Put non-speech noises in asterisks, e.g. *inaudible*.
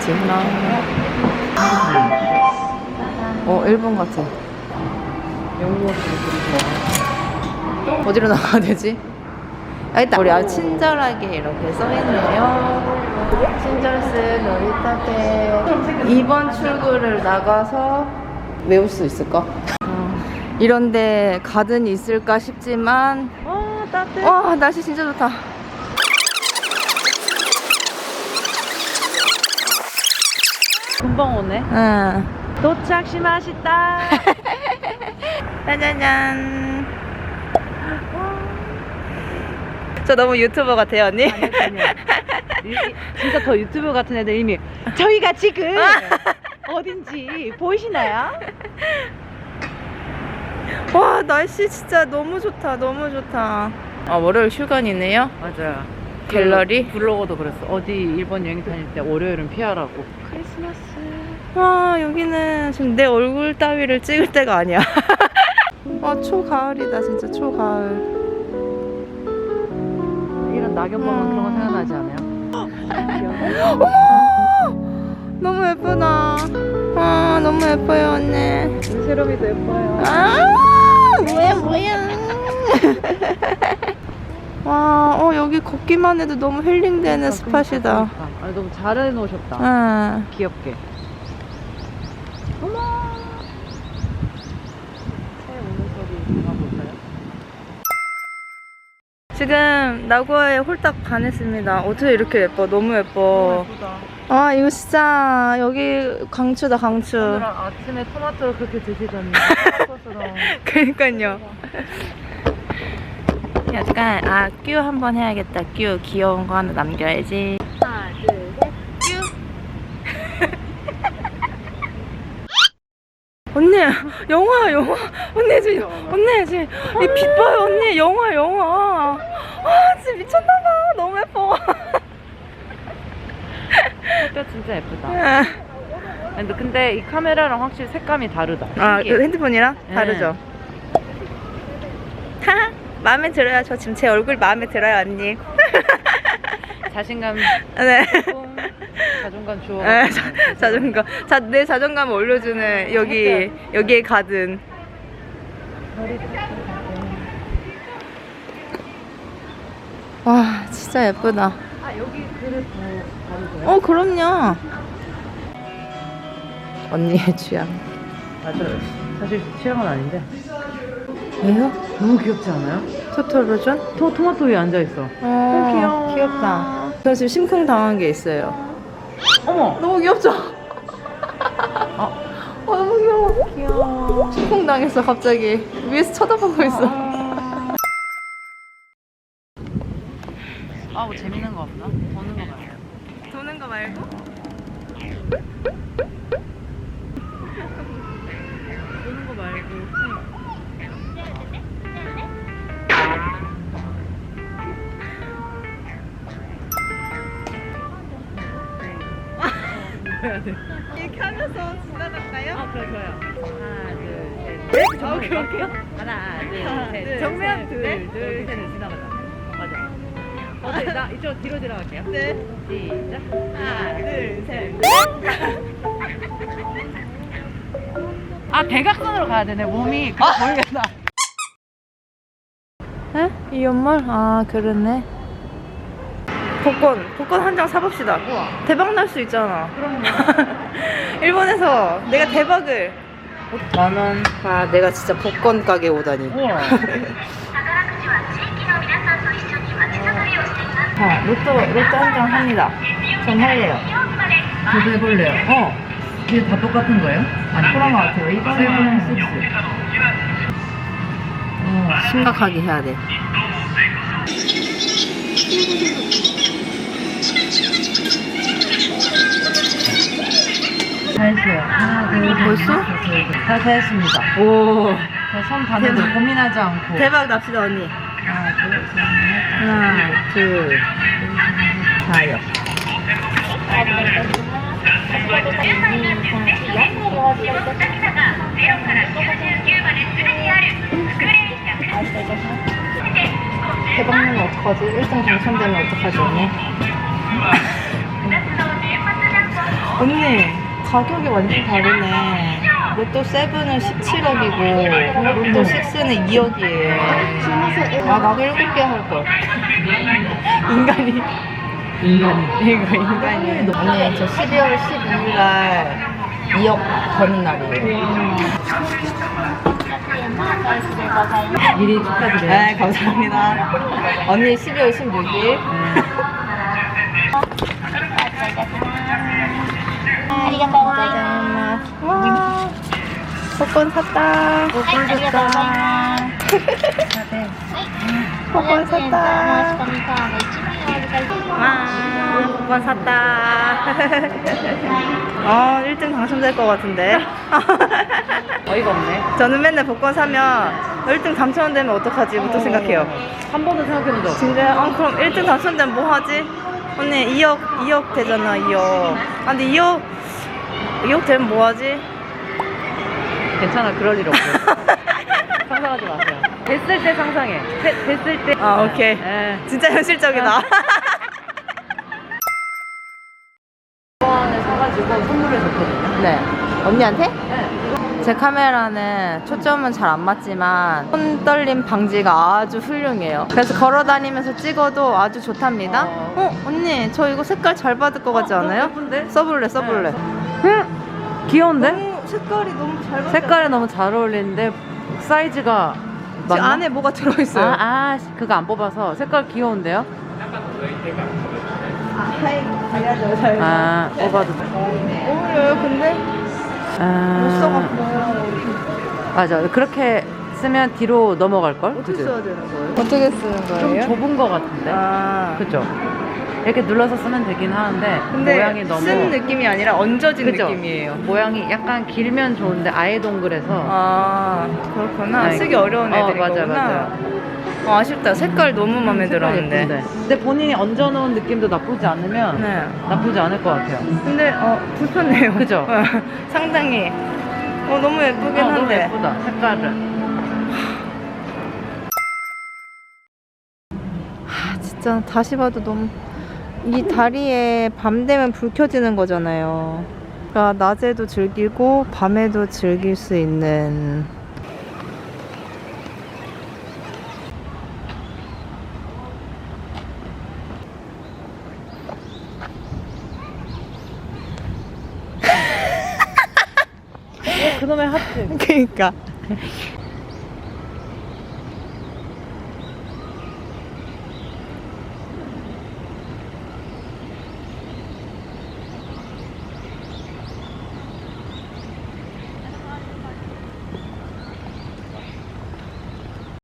카메지나. 어, 일본 같아. 영국 어디로 나가야 되지? 아, 일단 우리 아주 친절하게 이렇게 써있네요. 친절스 놀이터대 2번 출구를 나가서 외울 수 있을까? 이런데 가든이 있을까 싶지만 아 따뜻해 와 날씨 진짜 좋다. 금방 오네 응. 도착 시 맛있다 짜자잔. 저 너무 유튜버 같아요 언니. 아니요. 이- 진짜 더 유튜브 같은 애들 이미 저희가 지금 *laughs* 어딘지 보이시나요? 와 날씨 진짜 너무 좋다 너무 좋다. 아 월요일 휴관이네요. 맞아요 갤러리? 블로거도 그랬어 어디 일본 여행 다닐 때 월요일은 피하라고 크리스마스 와 여기는 지금 내 얼굴 따위를 찍을 때가 아니야. 와 *laughs* 초가을이다 진짜 초가을. 이런 낙엽 보면 그런 거 생각나지 않아요? *gasps* 너무 예쁘다. 아 너무 예뻐요 언니. 세롬이도 예뻐요 아 뭐야 뭐야. *laughs* 와, 어 여기 걷기만 해도 너무 힐링되는 스팟이다. 아 너무 잘 해놓으셨다 응. 귀엽게 어머 새 우는 소리 들어볼까요? 지금 나고야에 홀딱 반했습니다. 어떻게 이렇게 예뻐? 너무 예뻐. 예쁘다 아 이거 진짜 여기 강추다 강추. 오늘 아침에 토마토를 그렇게 드시더니 소스랑 *laughs* 그러니까요. 약간 아큐 한번 해야겠다. 큐 귀여운 거 하나 남겨야지. 하나 둘셋 언니 영화 영화 언니 지금 언니 지금 이 빛 봐요 언니 영화 영화. 아 진짜 미쳤나봐. 너무 예뻐. 색깔 진짜 예쁘다 *laughs* 근데, 근데 이 카메라랑 확실히 색감이 다르다 아 신기해. 그 핸드폰이랑 네. 다르죠. 하 마음에 들어요. 저 지금 제 얼굴 마음에 들어요 언니. *laughs* 자신감 네. 뿜, 자존감 주어 네, 자, 자존감. 자, 내 자존감 올려주는 여기 여기에 가든. 와, 진짜 예쁘다. 아 여기 그릇? 어, 그럼요. 언니의 취향. 맞아요 사실 취향은 아닌데 왜요? 너무 귀엽지 않아요? 토토로전? 토, 토마토 위에 앉아 있어 어, 귀여워. 귀엽다. 저 지금 심쿵 당한 게 있어요. 어머 너무 귀엽죠? 아. 어, 너무 귀여워. 귀여워 심쿵 당했어, 갑자기. 위에서 쳐다보고 있어. 아, 뭐 재밌는 거 없나? 보는 거 말고. 도는 거 말고? 보는 거 말고. 해야 *laughs* 돼. 이렇게 하면서 지나갈까요? 아, 그래, 좋아요. 하나, 둘, 셋. 넷. 아, 오케이, 오케이. 하나, 둘, 하나, 셋. 둘, 정면 셋, 둘, 넷. 둘, 셋은 지나가자. 맞아. 어때? 나 이쪽 뒤로 들어갈게요. 네. 시작. 하나, 둘, 셋. 아, 대각선으로 가야 되네. 몸이 그 보이겠다. 에? 이 연말? 아, 그러네. 복권, 복권 한 장 사봅시다. 우와. 대박 날 수 있잖아. 그럼요. *laughs* 일본에서 내가 대박을. 만 원. 아, 내가 진짜 복권 가게 오다니. 우와. 어, 로또, 로또 한 장 합니다. 전 할래요. 저도 해볼래요. 어. 이게 다 똑같은 거예요? 아니, 그런 거 같아요. 이거는 세븐 식스. 어, 심각하게 해야 돼. 다 했어요. 하나, 둘, 셋. 벌써? 넷, 다섯, 여섯. 다, 다 했습니다. 오. 저선 반대로 대박. 고민하지 않고. 대박 납시다, 언니. 하나, 둘, 셋, 넷. 하나, 둘, 다요. 대박나면 어떡하지? 1등 당첨되면 어떡하지, 언니? 언니 가격이 완전 다르네. 로또 7은 17억이고 로또 6는 2억이에요. 아 나도 7개 할 걸. *laughs* 인간이 인간이. 이거 인간이. 언니 저 12월 12일 날 2억 버는 날이에요. 미리 축하드려요. 네 감사합니다. 언니 12월 16일. *laughs* 복권 샀다. 복권 샀다. 복권 샀다. 와, 복권 샀다. 어, 1등 당첨될 것 같은데. *laughs* 어이가 없네. 저는 맨날 복권 사면 1등 당첨되면 어떡하지부터 생각해요. 한 번도 생각해본 적 없어. 진짜? 어, 그럼 1등 당첨되면 뭐 하지? 언니 2억, 2억 되잖아, 2억. 아, 근데 2억, 2억 되면 뭐 하지? 괜찮아, 그럴 일 없고. *laughs* 상상하지 마세요. 됐을 때 상상해. 되- 됐을 때. 아, 오케이. 예. 진짜 현실적이다. *laughs* 원에 사가지고 선물을 줬거든요. 네. 언니한테? 네. 제 카메라는 초점은 잘 안 맞지만 손 떨림 방지가 아주 훌륭해요. 그래서 걸어 다니면서 찍어도 아주 좋답니다. 어. 어, 언니, 저 이거 색깔 잘 받을 것 같지 않아요? 예쁜데? 써볼래, 써볼래. 응? 귀여운데? 색깔이 너무 잘 받아. 색깔이 너무 잘 어울리는데 사이즈가 맞나? 안에 뭐가 들어있어요? 아, 아, 씨, 그거 안 뽑아서 색깔 귀여운데요? 잘. 아, 뽑아도 돼. 어울려요, 근데? 못 아, 써갖고. 맞아. 그렇게 쓰면 뒤로 넘어갈 걸? 어떻게? 써야 되는 거예요? 어떻게 쓰는 좀 거예요? 좁은 거 같은데. 아. 그죠? 이렇게 눌러서 쓰면 되긴 하는데 근데 모양이 너무 쓴 느낌이 아니라 얹어진 그죠? 느낌이에요. 모양이 약간 길면 좋은데 아예 동그래서 아 그렇구나 아이, 쓰기 어려운 어, 애들인 맞아, 거구나 맞아. 어, 아쉽다 색깔 너무 마음에 색깔 들었는데 예쁜데. 근데 본인이 얹어놓은 느낌도 나쁘지 않으면 네 나쁘지 않을 것 같아요. 근데 어 불편해요 그죠? 어, *laughs* 상당히 어 너무 예쁘긴 어, 너무 한데 예쁘다. 색깔은. 아, 진짜 다시 봐도 너무 이 다리에 밤 되면 불 켜지는 거잖아요. 그러니까 낮에도 즐기고 밤에도 즐길 수 있는. 그놈의 하트. *laughs* 그러니까